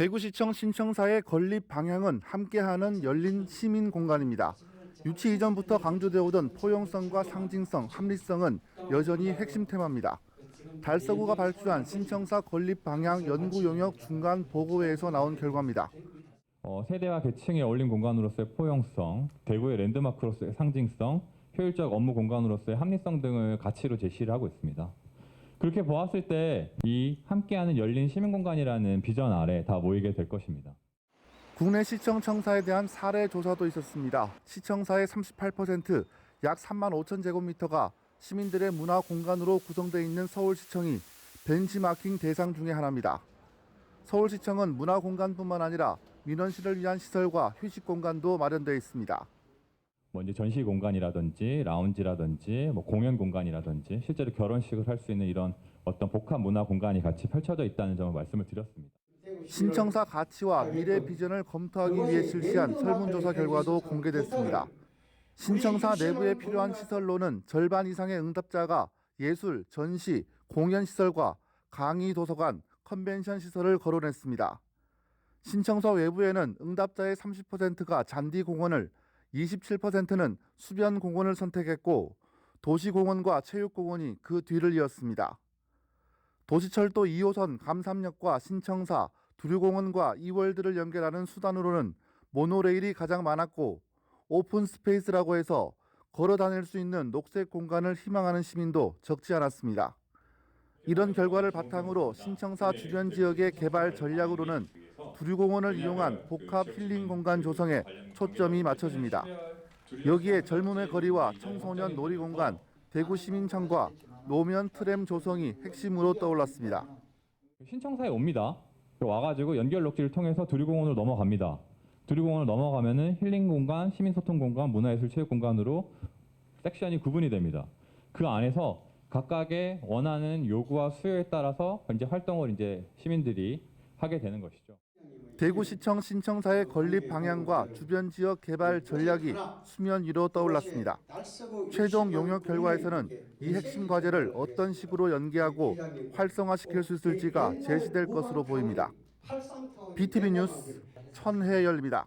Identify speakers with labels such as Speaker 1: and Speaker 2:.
Speaker 1: 대구시청 신청사의 건립 방향은 함께하는 열린 시민 공간입니다. 유치 이전부터 강조되어 오던 포용성과 상징성, 합리성은 여전히 핵심 테마입니다. 달서구가 발주한 신청사 건립 방향 연구 용역 중간 보고회에서 나온 결과입니다.
Speaker 2: 어, 세대와 계층에 어울린 공간으로서의 포용성, 대구의 랜드마크로서의 상징성, 효율적 업무 공간으로서의 합리성 등을 가치로 제시를 하고 있습니다. 그렇게 보았을 때 이 함께하는 열린 시민 공간이라는 비전 아래 다 모이게 될 것입니다.
Speaker 1: 국내 시청 청사에 대한 사례 조사도 있었습니다. 시청사의 38%, 약 3만 5천 제곱미터가 시민들의 문화 공간으로 구성되어 있는 서울시청이 벤치마킹 대상 중의 하나입니다. 서울시청은 문화 공간뿐만 아니라 민원실을 위한 시설과 휴식 공간도 마련되어 있습니다.
Speaker 2: 뭐 이제 전시 공간이라든지 라운지라든지 뭐 공연 공간이라든지 실제로 결혼식을 할 수 있는 이런 어떤 복합 문화 공간이 같이 펼쳐져 있다는 점을 말씀을 드렸습니다.
Speaker 1: 신청사 가치와 미래 비전을 검토하기 위해 실시한 설문조사 결과도 공개됐습니다. 신청사 내부에 필요한 시설로는 절반 이상의 응답자가 예술, 전시, 공연 시설과 강의 도서관, 컨벤션 시설을 거론했습니다. 신청사 외부에는 응답자의 30%가 잔디 공원을, 27%는 수변 공원을 선택했고 도시공원과 체육공원이 그 뒤를 이었습니다. 도시철도 2호선 감삼역과 신청사, 두류공원과 이월드를 연결하는 수단으로는 모노레일이 가장 많았고 오픈 스페이스라고 해서 걸어 다닐 수 있는 녹색 공간을 희망하는 시민도 적지 않았습니다. 이런 결과를 바탕으로 신청사 주변 지역의 개발 전략으로는 두류공원을 이용한 복합 힐링 공간 조성에 초점이 맞춰집니다. 여기에 젊음의 거리와 청소년 놀이공간, 대구 시민청과 노면 트램 조성이 핵심으로 떠올랐습니다.
Speaker 2: 신청사에 옵니다. 와가지고 연결 녹지를 통해서 두류공원으로 넘어갑니다. 두류공원을 넘어가면은 힐링 공간, 시민소통 공간, 문화예술 체육 공간으로 섹션이 구분이 됩니다. 그 안에서 각각의 원하는 요구와 수요에 따라서 이제 활동을 이제 시민들이 하게 되는 것이죠.
Speaker 1: 대구시청 신청사의 건립 방향과 주변 지역 개발 전략이 수면 위로 떠올랐습니다. 최종 용역 결과에서는 이 핵심 과제를 어떤 식으로 연계하고 활성화시킬 수 있을지가 제시될 것으로 보입니다. BTV 뉴스 천혜열입니다.